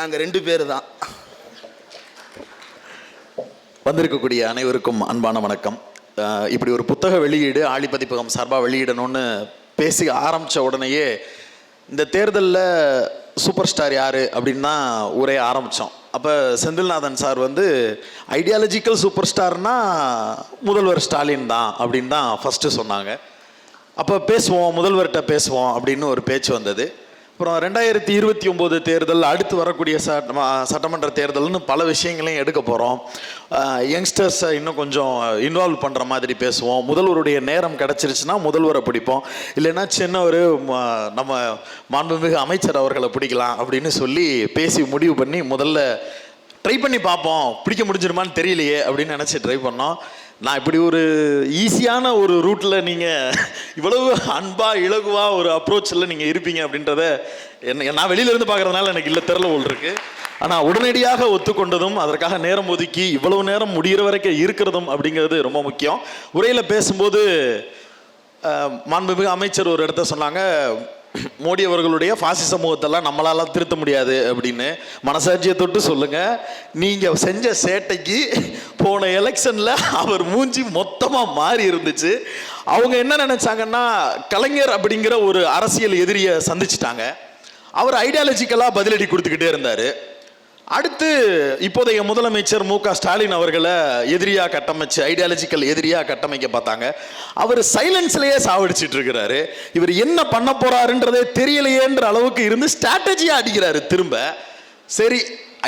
நாங்கள் ரெண்டு பேர் தான் வந்திருக்கக்கூடிய அனைவருக்கும் அன்பான வணக்கம். இப்படி ஒரு புத்தக வெளியீடு ஆழிப்பதிப்பகம் சார்பாக வெளியிடணும்னு பேசி ஆரம்பித்த உடனேயே இந்த தேர்தலில் சூப்பர் ஸ்டார் யார் அப்படின்னு தான் ஆரம்பித்தோம் அப்போ செந்தில்நாதன் சார் வந்து ஐடியாலஜிக்கல் சூப்பர் ஸ்டார்னா முதல்வர் ஸ்டாலின் தான் அப்படின்னு தான் ஃபஸ்ட்டு சொன்னாங்க. அப்போ பேசுவோம் முதல்வர்கிட்ட பேசுவோம் அப்படின்னு ஒரு பேச்சு வந்தது. அப்புறம் ரெண்டாயிரத்தி இருபத்தி ஒம்பது தேர்தல் அடுத்து வரக்கூடிய சட்ட சட்டமன்ற தேர்தல்னு பல விஷயங்களையும் எடுக்க போகிறோம் யங்ஸ்டர்ஸை இன்னும் கொஞ்சம் இன்வால்வ் பண்ணுற மாதிரி பேசுவோம். முதல்வருடைய நேரம் கிடச்சிருச்சுன்னா முதல்வரை பிடிப்போம். இல்லைன்னா சின்ன ஒரு நம்ம மாண்புமிகு அமைச்சர் அவர்களை பிடிக்கலாம் அப்படின்னு சொல்லி பேசி முடிவு பண்ணி முதல்ல ட்ரை பண்ணி பார்ப்போம். பிடிக்க முடிஞ்சிருமான்னு தெரியலையே அப்படின்னு நினச்சி ட்ரை பண்ணோம். நான் இப்படி ஒரு ஈஸியான ஒரு ரூட்டில் நீங்கள் இவ்வளவு அன்பாக இலகுவாக ஒரு அப்ரோச்சில் நீங்கள் இருப்பீங்க அப்படின்றத என்ன நான் வெளியிலேருந்து பார்க்குறதுனால எனக்கு இல்லை தெரில போல் இருக்கு. ஆனால் உடனடியாக ஒத்துக்கொண்டதும் அதற்காக நேரம் ஒதுக்கி இவ்வளவு நேரம் முடிகிற வரைக்கும் இருக்கிறதும் அப்படிங்கிறது ரொம்ப முக்கியம். உரையில் பேசும்போது மாண்புமிகு அமைச்சர் ஒரு இடத்த சொன்னாங்க மோடி அவர்களுடைய பாசி சமூகத்தெல்லாம் நம்மளால திருத்த முடியாது அப்படின்னு மனசாட்சியை தொட்டு சொல்லுங்க. நீங்க செஞ்ச சேட்டைக்கு போன எலெக்ஷன்ல அவர் மூஞ்சி மொத்தமா மாறி இருந்துச்சு. அவங்க என்ன நினைச்சாங்கன்னா கலைஞர் அப்படிங்கிற ஒரு அரசியல் எதிரியை சந்திச்சிட்டாங்க. அவர் ஐடியாலஜிக்கலாக பதிலடி கொடுத்துக்கிட்டே இருந்தார். அடுத்து இப்போதைய முதலமைச்சர் மு க ஸ்டாலின் அவர்களை எதிரியா கட்டமைச்சு ஐடியாலஜிக்கல் எதிரியா கட்டமைக்க பார்த்தாங்க. அவர் சைலன்ஸ்லயே சாவடிச்சிட்டு இருக்கிறாரு. இவர் என்ன பண்ண போறாருன்றதே தெரியலையேன்ற அளவுக்கு இருந்து ஸ்ட்ராட்டஜியா அடிக்கிறாரு திரும்ப. சரி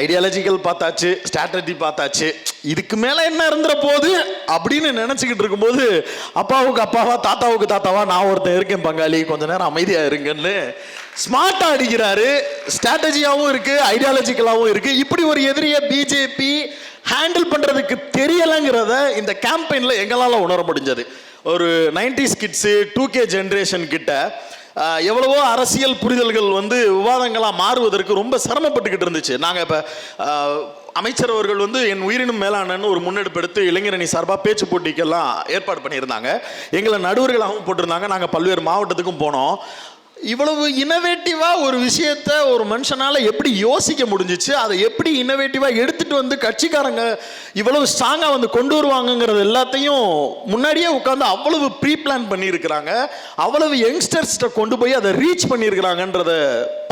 ஐடியாலஜிக்கல் பார்த்தாச்சு ஸ்ட்ராட்டஜி பார்த்தாச்சு. இதுக்கு மேல என்ன இருந்துற போது அப்படின்னு நினைச்சுக்கிட்டு இருக்கும்போது அப்பாவுக்கு அப்பாவா தாத்தாவுக்கு தாத்தாவா நான் ஒருத்தன் இருக்கேன் பங்காளி கொஞ்ச நேரம் அமைதியா இருங்கன்னு ஸ்மார்ட்டா அடிக்கிறாரு. ஸ்ட்ராட்டஜியாவும் இருக்கு ஐடியாலஜிக்கலாவும் இருக்கு. இப்படி ஒரு எதிரியை பிஜேபி ஹேண்டில் பண்றதுக்கு தெரியலைங்கிறத இந்த கேம்பெயின்ல எங்களால உணர முடிஞ்சது. ஒரு nineties kids two K generation கிட்ட எவ்வளவோ அரசியல் புரிதல்கள் வந்து விவாதங்களாக மாறுவதற்கு ரொம்ப சிரமப்பட்டுக்கிட்டு இருந்துச்சு. நாங்கள் இப்போ அமைச்சர் அவர்கள் வந்து என் உயிரினும் மேலானன்னு ஒரு முன்னெடுப்பு எடுத்து இளைஞரணி சார்பாக பேச்சு போட்டிக்கெல்லாம் ஏற்பாடு பண்ணியிருந்தாங்க. எங்களை நடுவர்களாகவும் போட்டிருந்தாங்க. நாங்கள் பல்வேறு மாவட்டத்துக்கும் போனோம். இவ்வளவு இனோவேட்டிவாக ஒரு விஷயத்த ஒரு மனுஷனால் எப்படி யோசிக்க முடிஞ்சிச்சு? அதை எப்படி இனோவேட்டிவாக எடுத்துட்டு வந்து கட்சிக்காரங்க இவ்வளவு ஸ்ட்ராங்காக வந்து கொண்டு வருவாங்கங்கிறது எல்லாத்தையும் முன்னாடியே உட்காந்து அவ்வளவு ப்ரீ பிளான் பண்ணியிருக்கிறாங்க. அவ்வளவு யங்ஸ்டர்ஸ்கிட்ட கொண்டு போய் அதை ரீச் பண்ணியிருக்கிறாங்கன்றத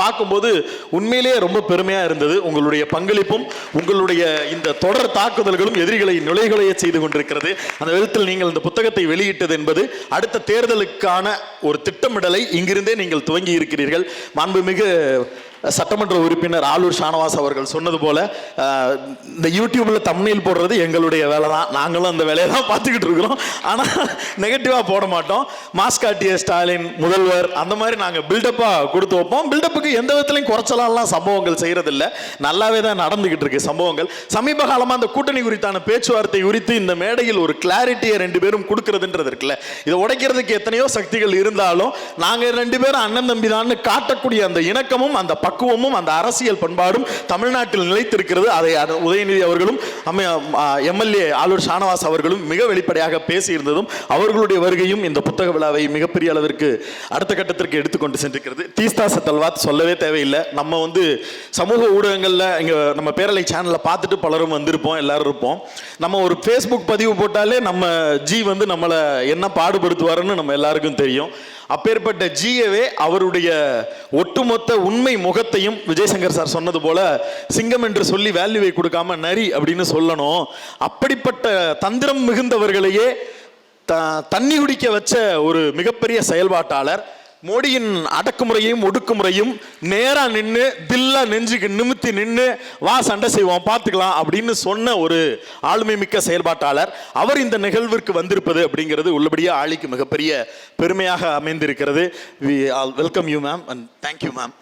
பார்க்கும்போது உண்மையிலேயே ரொம்ப பெருமையாக இருந்தது. உங்களுடைய பங்களிப்பும் உங்களுடைய இந்த தொடர் தாக்குதல்களும் எதிரிகளை நுழைகளைய செய்து கொண்டிருக்கிறது. அந்த விதத்தில் நீங்கள் இந்த புத்தகத்தை வெளியிட்டது என்பது அடுத்த தேர்தலுக்கான ஒரு திட்டமிடலை இங்கிருந்தே நீங்கள் துவங்கி இருக்கிறீர்கள் மாண்புமிகு சட்டமன்ற உறுப்பினர் ஆலூர் ஷானவாஸ் அவர்கள் சொன்னது போல இந்த யூடியூப்ல தமிழில் போடுறது எங்களுடைய வேலை தான் நாங்களும் அந்த வேலையை தான் பார்த்துக்கிட்டு இருக்கிறோம். ஆனால் நெகட்டிவாக போட மாட்டோம். மாஸ்காட்டிய ஸ்டாலின் முதல்வர் அந்த மாதிரி நாங்கள் பில்டப்பாக கொடுத்து வைப்போம். பில்டப்புக்கு எந்த விதத்துலையும் குறைச்சலாம்லாம் சம்பவங்கள் செய்கிறதில்ல நல்லாவே தான் நடந்துகிட்டு இருக்கு சம்பவங்கள். சமீப காலமாக அந்த கூட்டணி குறித்தான பேச்சுவார்த்தை குறித்து இந்த மேடையில் ஒரு கிளாரிட்டியை ரெண்டு பேரும் கொடுக்கறதுன்றது இருக்குல்ல. இதை உடைக்கிறதுக்கு எத்தனையோ சக்திகள் இருந்தாலும் நாங்கள் ரெண்டு பேரும் அண்ணன் தம்பி தான் காட்டக்கூடிய அந்த இணக்கமும் அந்த பக்குவமும் அந்த அரசியல் பண்பாடும் தமிழ்நாட்டில் நிலைத்திருக்கிறது. அதை உதயநிதி அவர்களும் எம்எல்ஏ ஆலூர் ஷானவாஸ் அவர்களும் மிக வெளிப்படையாக பேசியிருந்ததும் அவர்களுடைய வருகையும் இந்த புத்தக விழாவை மிகப்பெரிய அளவிற்கு அடுத்த கட்டத்திற்கு எடுத்துக்கொண்டு சென்றிருக்கிறது. தீஸ்தா சத்தல்வாத் சொல்லவே தேவையில்லை. நம்ம வந்து சமூக ஊடகங்களில் இங்கே நம்ம பேரலை சேனலில் பார்த்துட்டு பலரும் வந்திருப்போம் எல்லாரும் இருப்போம். நம்ம ஒரு ஃபேஸ்புக் பதிவு போட்டாலே நம்ம ஜி வந்து நம்மளை என்ன பாடுபடுத்துவாருன்னு நம்ம எல்லாருக்கும் தெரியும். அப்பேற்பட்ட ஜியவே அவருடைய ஒட்டுமொத்த உண்மை முகத்தையும் விஜயசங்கர் சார் சொன்னது போல சிங்கம் என்று சொல்லி வேல்யூவை கொடுக்காம நரி அப்படின்னு சொல்லணும். அப்படிப்பட்ட தந்திரம் மிகுந்தவர்களையே த தண்ணி குடிக்க வச்ச ஒரு மிகப்பெரிய செயல்பாட்டாளர் மோடியின் அடக்குமுறையும் ஒடுக்குமுறையும் நேரா நின்று தில்லா நெஞ்சுக்கு நிமித்தி நின்று வா சண்டை செய்வோம் பார்த்துக்கலாம் அப்படின்னு சொன்ன ஒரு ஆளுமை மிக்க செயல்பாட்டாளர் அவர் இந்த நிகழ்விற்கு வந்திருப்பது அப்படிங்கிறது உள்ளபடியே ஆளிக்கு மிகப்பெரிய பெருமையாக அமைந்திருக்கிறது. We all welcome you ma'am and thank you ma'am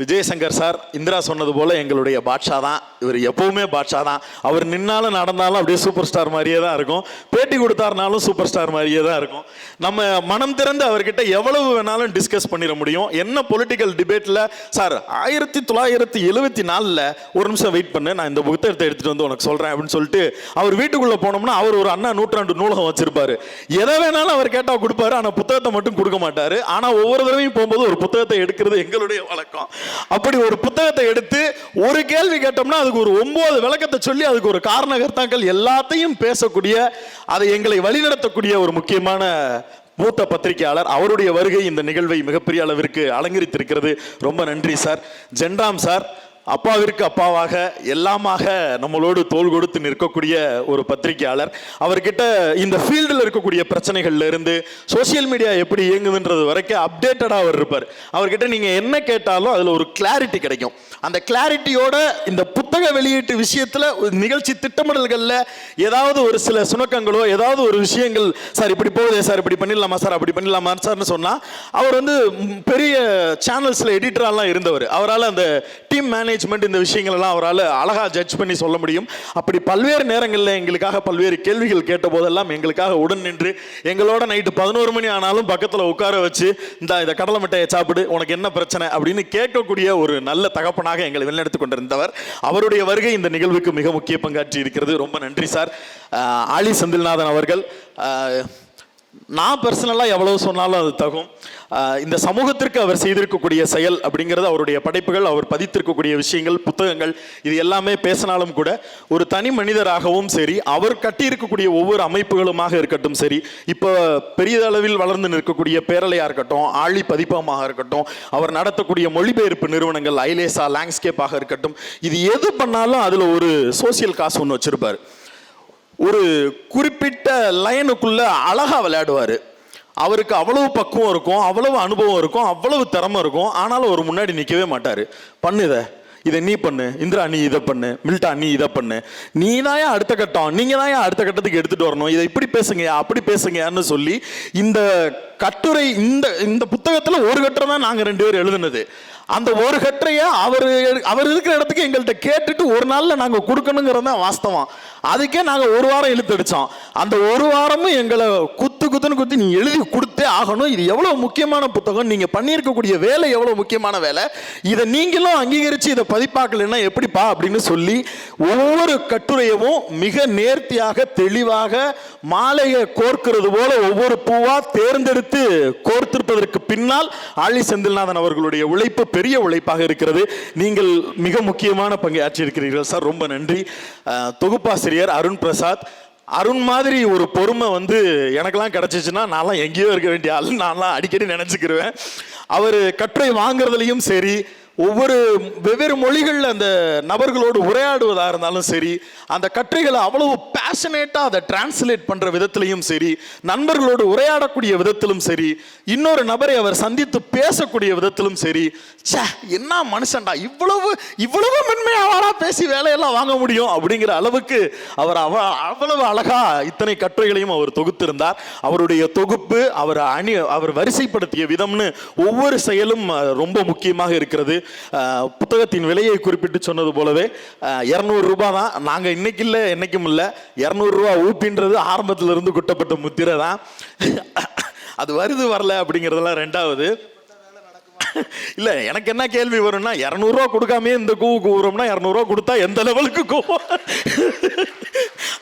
Vijayashankar sir Indira சொன்னது போல் எங்களுடைய பாட்ஷா தான் இவர் எப்பவுமே பாட்ஷா தான் அவர் நின்னாலும் நடந்தாலும் அப்படியே சூப்பர் ஸ்டார் மாதிரியே தான் இருக்கும். பேட்டி கொடுத்தாருனாலும் சூப்பர் ஸ்டார் மாதிரியே தான் இருக்கும். நம்ம மனம் திறந்து அவர்கிட்ட எவ்வளவு வேணாலும் டிஸ்கஸ் பண்ணிட முடியும். என்ன பொலிட்டிக்கல் டிபேட்டில் சார் ஆயிரத்தி தொள்ளாயிரத்தி எழுபத்தி நாலில் ஒரு நிமிஷம் வெயிட் பண்ணு. நான் இந்த புத்தகத்தை எடுத்துகிட்டு வந்து உனக்கு சொல்கிறேன் அப்படின்னு சொல்லிட்டு அவர் வீட்டுக்குள்ளே போனோம்னா அவர் ஒரு அண்ணா நூற்றாண்டு நூலகம் வச்சிருப்பாரு. எதை வேணாலும் அவர் கேட்டால் கொடுப்பாரு. ஆனால் புத்தகத்தை மட்டும் கொடுக்க மாட்டார். ஆனால் ஒவ்வொரு தடவையும் போகும்போது ஒரு புத்தகத்தை எடுக்கிறது எங்களுடைய வழக்கம். அப்படி ஒரு புத்தகத்தை எடுத்து ஒரு கேள்வி கேட்டோம்னா அதுக்கு ஒரு ஒன்பது விளக்கத்தை சொல்லி அதுக்கு ஒரு காரணகர்த்தாக்கள் எல்லாத்தையும் பேசக்கூடிய அதை எங்களை வழிநடத்தக்கூடிய ஒரு முக்கியமான மூத்த பத்திரிகையாளர். அவருடைய வருகை இந்த நிகழ்வை மிகப்பெரிய அளவிற்கு அலங்கரித்திருக்கிறது. ரொம்ப நன்றி சார். ஜென்ராம் சார் அப்பாவிற்கு அப்பாவாக எல்லாமாக நம்மளோடு தோள் கொடுத்து நிற்கக்கூடிய ஒரு பத்திரிகையாளர். அவர்கிட்ட இந்த ஃபீல்டில் இருக்கக்கூடிய பிரச்சனைகள்ல இருந்து சோஷியல் மீடியா எப்படி இயங்குதுன்றது வரைக்கும் அப்டேட்டடாக அவர் இருப்பார். அவர்கிட்ட நீங்கள் என்ன கேட்டாலும் அதில் ஒரு கிளாரிட்டி கிடைக்கும். அந்த கிளாரிட்டியோட இந்த புத்தக வெளியீட்டு விஷயத்தில் நிகழ்ச்சி திட்டமிடல்களில் ஏதாவது ஒரு சில சுணக்கங்களோ ஏதாவது ஒரு விஷயங்கள் சார் இப்படி போகுதே சார் இப்படி பண்ணிடலாமா சார் அப்படி பண்ணிடலாமா சார்னு சொன்னால் அவர் வந்து பெரிய சேனல்ஸில் எடிட்டராலாம் இருந்தவர். அவரால் அந்த டீம் மேனேஜ் மேனேஜ்மெண்ட் இந்த விஷயங்கள் எல்லாம் அவரால் அழகாக ஜட்ஜ் பண்ணி சொல்ல முடியும். அப்படி பல்வேறு நேரங்களில் எங்களுக்காக பல்வேறு கேள்விகள் கேட்ட போதெல்லாம் எங்களுக்காக உடன் நின்று எங்களோட நைட்டு பதினோரு மணி ஆனாலும் பக்கத்தில் உட்கார வச்சு இந்த இதை கடலை மிட்டாயை சாப்பிடு உனக்கு என்ன பிரச்சனை? அப்படின்னு கேட்கக்கூடிய ஒரு நல்ல தகப்பனாக எங்களை வழிநடத்தி கொண்டிருந்தவர். அவருடைய வருகை இந்த நிகழ்வுக்கு மிக முக்கிய பங்காற்றி இருக்கிறது ரொம்ப நன்றி சார். ஆலி செந்தில்நாதன் அவர்கள் நான் பர்சனலாக எவ்வளவு சொன்னாலும் அது தகும். இந்த சமூகத்திற்கு அவர் செய்திருக்கக்கூடிய செயல் அப்படிங்கிறது அவருடைய படைப்புகள் அவர் பதித்திருக்கக்கூடிய விஷயங்கள் புத்தகங்கள் இது எல்லாமே பேசினாலும் கூட ஒரு தனி மனிதராகவும் சரி அவர் கட்டியிருக்கக்கூடிய ஒவ்வொரு அமைப்புகளுமாக இருக்கட்டும் சரி இப்போ பெரிய அளவில் வளர்ந்து நிற்கக்கூடிய பேரலையாக இருக்கட்டும் ஆழி பதிப்பகமாக இருக்கட்டும் அவர் நடத்தக்கூடிய மொழிபெயர்ப்பு நிறுவனங்கள் ஐலேசா லேண்ட்ஸ்கேப்பாக இருக்கட்டும் இது எது பண்ணாலும் அதில் ஒரு சோசியல் காசு ஒன்று வச்சிருப்பார். ஒரு குறிப்பிட்ட லைனுக்குள்ள அழகாக விளையாடுவார். அவருக்கு அவ்வளவு பக்குவம் இருக்கும் அவ்வளவு அனுபவம் இருக்கும் அவ்வளவு திறமை இருக்கும். ஆனாலும் அவர் முன்னாடி நிற்கவே மாட்டார். பண்ணு இதை. இதை நீ பண்ணு. இந்திரா நீ இதை பண்ணு. மில்டா நீ இதை பண்ணு. நீ தான் அடுத்த கட்டம் நீங்கள் தான் அடுத்த கட்டத்துக்கு எடுத்துகிட்டு வரணும். இதை இப்படி பேசுங்க அப்படி பேசுங்கன்னு சொல்லி இந்த கட்டுரை இந்த இந்த புத்தகத்தில் ஒரு கட்டம் தான் நாங்கள் ரெண்டு பேரும் எழுதுனது. அந்த ஒரு கட்டுரையை அவர் அவர் இருக்கிற இடத்துக்கு எங்கள்கிட்ட கேட்டுட்டு ஒரு நாளில் நாங்கள் கொடுக்கணுங்கிறது தான் வாஸ்தவம். அதுக்கே நாங்கள் ஒரு வாரம் இழுத்தடிச்சோம் அந்த ஒரு வாரமும் எங்களை குத்து குத்துன்னு குத்தி நீ எழுதி கொடுத்தே ஆகணும். இது எவ்வளோ முக்கியமான புத்தகம்? நீங்கள் பண்ணியிருக்கக்கூடிய வேலை எவ்வளோ முக்கியமான வேலை? இதை நீங்களும் அங்கீகரித்து இதை பதிப்பாக்கலைன்னா எப்படிப்பா அப்படின்னு சொல்லி ஒவ்வொரு கட்டுரையவும் மிக நேர்த்தியாக தெளிவாக மாலையை கோர்க்கிறது போல ஒவ்வொரு பூவாக தேர்ந்தெடுத்து கோர்த்திருப்பதற்கு பின்னால் ஆழி செந்தில்நாதன் அவர்களுடைய உழைப்பு பெரிய உழைப்பாக இருக்கிறது. நீங்கள் மிக முக்கியமான பங்கு ஆற்றியிருக்கிறீர்கள் சார். ரொம்ப நன்றி. தொகுப்பாசிரியர் அருண் பிரசாத் அருண் மாதிரி ஒரு பொறுமை வந்து எனக்கெல்லாம் கிடைச்சிச்சுன்னா நான்லாம் எங்கேயோ இருக்க வேண்டிய ஆள் நான்லாம் அடிக்கடி நினச்சிக்கிருவேன். அவர் கட்டுரை வாங்குறதுலையும் சரி ஒவ்வொரு வெவ்வேறு மொழிகளில் அந்த நபர்களோடு உரையாடுவதாக இருந்தாலும் சரி அந்த கட்டுரைகளை அவ்வளவு பேஷனேட்டாக அதை டிரான்ஸ்லேட் பண்ணுற விதத்திலையும் சரி நண்பர்களோடு உரையாடக்கூடிய விதத்திலும் சரி இன்னொரு நபரை அவர் சந்தித்து பேசக்கூடிய விதத்திலும் சரி ச்சே என்ன மனுஷன்டா இவ்வளவு இவ்வளவு மென்மையாவாரா பேசி வேலையெல்லாம் வாங்க முடியும் அப்படிங்கிற அளவுக்கு அவர் அவ அவ்வளவு அழகா இத்தனை கட்டுரைகளையும் அவர் தொகுத்திருந்தார். அவருடைய தொகுப்பு அவர் அணி அவர் வரிசைப்படுத்திய விதம்னு ஒவ்வொரு செயலும் ரொம்ப முக்கியமாக இருக்கிறது. புத்தகத்தின் விலையை குறிப்பிட்டு சொன்னது போலவே இரநூறு ரூபா தான். நாங்கள் இன்னைக்கு இல்லை என்றைக்கும் இல்லை. இரநூறுவா ஊப்பின்றது ஆரம்பத்தில் இருந்து குட்டப்பட்ட முத்திரை தான். அது வருது வரல அப்படிங்கிறதெல்லாம் ரெண்டாவது. இல்லை எனக்கு என்ன கேள்வி வரும்னா இரநூறுவா கொடுக்காமே இந்த கூவு கூவுறோம்னா இரநூறுவா கொடுத்தா எந்த லெவலுக்கு கூவும்?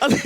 அது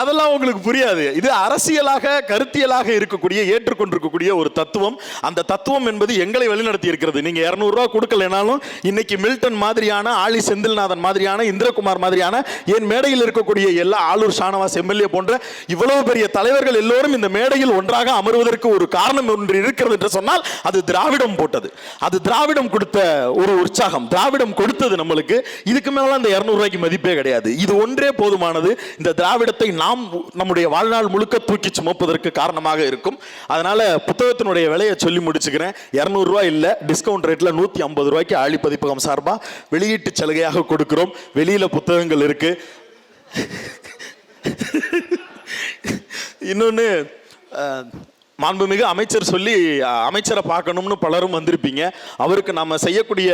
அதெல்லாம் உங்களுக்கு புரியாது. இது அரசியலாக கருத்தியலாக இருக்கக்கூடிய ஏற்றுக்கொண்டிருக்கக்கூடிய ஒரு தத்துவம். அந்த தத்துவம் என்பது எங்களை வழிநடத்தி இருக்கிறது. நீங்கள் இரநூறுவா கொடுக்கலைனாலும் இன்னைக்கு மில்டன் மாதிரியான ஆளி செந்தில்நாதன் மாதிரியான இந்திரகுமார் மாதிரியான என் மேடையில் இருக்கக்கூடிய எல்லா ஆளூர் ஷானவாஸ் எம்எல்ஏ போன்ற இவ்வளவு பெரிய தலைவர்கள் எல்லோரும் இந்த மேடையில் ஒன்றாக அமர்வதற்கு ஒரு காரணம் ஒன்று இருக்கிறது என்று சொன்னால் அது திராவிடம் போட்டது. அது திராவிடம் கொடுத்த ஒரு உற்சாகம். திராவிடம் கொடுத்தது நம்மளுக்கு. இதுக்கு மேலே அந்த இரநூறுவாய்க்கு மதிப்பே கிடையாது. இது ஒன்றே போதுமானது. இந்த திராவிடத்தை நாம் நம்முடைய வாழ்நாள் முழுக்க தூக்கி சுமப்பதற்கு காரணமாக இருக்கும். அதனால புத்தகத்தினுடைய விலையை சொல்லி முடிச்சுக்கிறேன். இரநூறுவா இல்லை டிஸ்கவுண்ட் ரேட்டில் நூற்றி ஐம்பது ரூபாய்க்கு ஆழி பதிப்பகம் சார்பாக வெளியீட்டு சலுகையாக கொடுக்கிறோம். வெளியில் புத்தகங்கள் இருக்கு. இன்னொன்று மாண்புமிகு அமைச்சர் சொல்லி அமைச்சரை பார்க்கணும்னு பலரும் வந்திருப்பீங்க. அவருக்கு நாம் செய்யக்கூடிய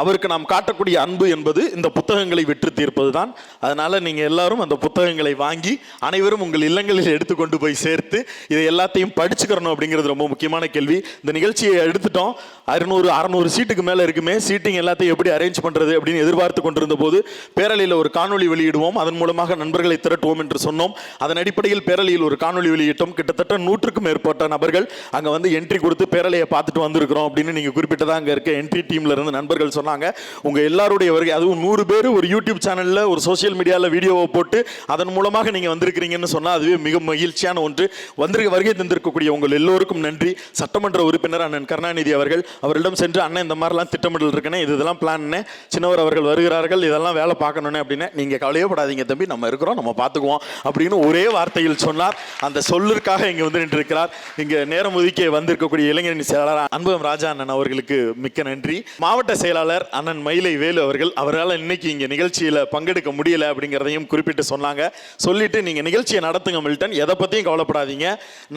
அவருக்கு நாம் காட்டக்கூடிய அன்பு என்பது இந்த புத்தகங்களை விற்று தீர்ப்பது தான் அதனால் நீங்கள் எல்லாரும் அந்த புத்தகங்களை வாங்கி அனைவரும் உங்கள் இல்லங்களில் எடுத்துக்கொண்டு போய் சேர்த்து இதை எல்லாத்தையும் படிச்சுக்கிறணும் அப்படிங்கிறது ரொம்ப முக்கியமான கேள்வி. இந்த நிகழ்ச்சியை எடுத்துட்டோம். அறுநூறு அறநூறு சீட்டுக்கு மேலே இருக்குமே. சீட்டிங் எல்லாத்தையும் எப்படி அரேஞ்ச் பண்ணுறது அப்படின்னு எதிர்பார்த்து கொண்டிருந்த போது பேரலையில் ஒரு காணொளி வெளியிடுவோம். அதன் மூலமாக நண்பர்களை திரட்டுவோம் என்று சொன்னோம். அதன் அடிப்படையில் பேரலையில் ஒரு காணொளி வெளியிட்டோம். கிட்டத்தட்ட நூற்றுக்கும் மேற்பட்ட நபர்கள் அங்க வந்து என்ட்ரி கொடுத்து பேரலையை பார்த்துட்டு வந்திருக்கிறோம் அப்படின்னு நீங்க குறிப்பிட்டதாக அங்கே இருக்க என்ட்ரி டீம்ல இருந்து நண்பர்கள் சொன்னாங்க. உங்கள் எல்லாருடைய வருகை அதுவும் நூறு பேர் ஒரு யூடியூப் சேனல்ல ஒரு சோஷியல் மீடியாவில் வீடியோவை போட்டு அதன் மூலமாக நீங்கள் வந்திருக்கிறீங்கன்னு சொன்னால் அதுவே மிக மகிழ்ச்சியான ஒன்று. வந்திருக்க வருகை தந்திருக்கக்கூடிய உங்கள் எல்லோருக்கும் நன்றி. சட்டமன்ற உறுப்பினர் அண்ணன் கருணாநிதி அவர்கள் அவரிடம் சென்று அண்ணன் இந்த மாதிரிலாம் திட்டமிடல் இருக்கனே இது இதெல்லாம் பிளான் சின்னவர் அவர்கள் வருகிறார்கள் இதெல்லாம் வேலை பார்க்கணுன்னு அப்படின்னு நீங்கள் கவலையப்படாதீங்க தம்பி. நம்ம இருக்கிறோம் நம்ம பார்த்துக்குவோம் அப்படின்னு ஒரே வார்த்தையில் சொன்னார். அந்த சொல்லிற்காக இங்கே வந்து நின்று நின்றிருக்கிறார் இங்க நேரம் ஒதுக்கி வந்திருக்கக்கூடிய இளைஞரணி செயலாளர் அன்பகம் ராஜா அண்ணன் அவர்களுக்கு மிக்க நன்றி. மாவட்ட செயலாளர் அண்ணன் மயிலை வேலு அவர்கள் அவரால் இன்னைக்கு இங்கே நிகழ்ச்சியில் பங்கெடுக்க முடியல அப்படிங்கிறதையும் குறிப்பிட்டு சொன்னாங்க. சொல்லிட்டு நீங்கள் நிகழ்ச்சியை நடத்துங்க மில்டன் எதை பற்றியும் கவலைப்படாதீங்க.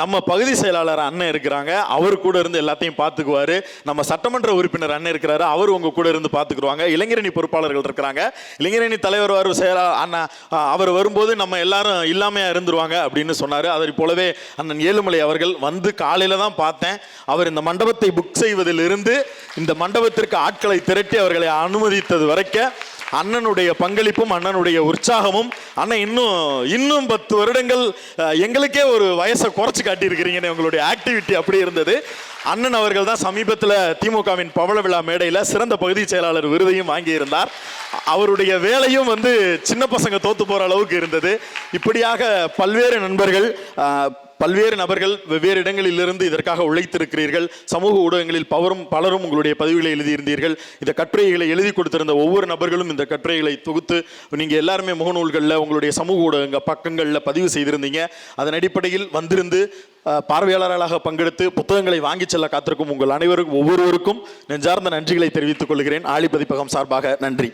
நம்ம பகுதி செயலாளர் அண்ணன் இருக்கிறாங்க அவர் கூட இருந்து எல்லாத்தையும் பார்த்துக்குவார். நம்ம சட்டமன்ற உறுப்பினர் அண்ணன் இருக்கிறாரு அவர் உங்கள் கூட இருந்து பார்த்துக்குருவாங்க இளைஞரணி பொறுப்பாளர்கள் இருக்கிறாங்க. இளைஞரணி தலைவர் வரும் செயலா அண்ணா அவர் வரும்போது நம்ம எல்லாரும் இல்லாமையாக இருந்துருவாங்க அப்படின்னு சொன்னார். அதை போலவே அண்ணன் ஏழுமலை அவர்கள் வந்து காலையில தான் பார்த்தேன். அவர் இந்த மண்டபத்தை புக் செய்வதிலிருந்து இந்த மண்டபத்திற்கு ஆட்களை திரட்டி அவர்களை அனுமதித்தது வரைக்கும் அண்ணனுடைய பங்களிப்பும் அண்ணனுடைய உற்சாகமும் அண்ணன் இன்னும் இன்னும் பத்து வருடங்கள் எங்களுக்கே ஒரு வயசை குறைச்சு காட்டியிருக்கிறீங்கன்னு உங்களுடைய ஆக்டிவிட்டி அப்படி இருந்தது. அண்ணன் அவர்கள் தான் சமீபத்தில் திமுகவின் பவள விழா மேடையில் சிறந்த பகுதி செயலாளர் விருதையும் வாங்கியிருந்தார். அவருடைய வேலையும் வந்து சின்ன பசங்க தோத்து போகிற அளவுக்கு இருந்தது. இப்படியாக பல்வேறு நண்பர்கள் பல்வேறு நபர்கள் வெவ்வேறு இடங்களிலிருந்து இதற்காக உழைத்திருக்கிறீர்கள். சமூக ஊடகங்களில் பவரும் பலரும் உங்களுடைய பதிவுகளை எழுதியிருந்தீர்கள். இந்த கட்டுரைகளை எழுதி கொடுத்திருந்த ஒவ்வொரு நபர்களும் இந்த கட்டுரைகளை தொகுத்து நீங்கள் எல்லாருமே முகநூல்களில் உங்களுடைய சமூக ஊடகங்க பக்கங்களில் பதிவு செய்திருந்தீங்க. அதன் அடிப்படையில் வந்திருந்து பார்வையாளர்களாக பங்கெடுத்து புத்தகங்களை வாங்கி செல்ல காத்திருக்கும் உங்கள் அனைவருக்கும் ஒவ்வொருவருக்கும் நெஞ்சார்ந்த நன்றிகளை தெரிவித்துக் கொள்கிறேன். ஆழிப்பதிப்பகம் சார்பாக நன்றி.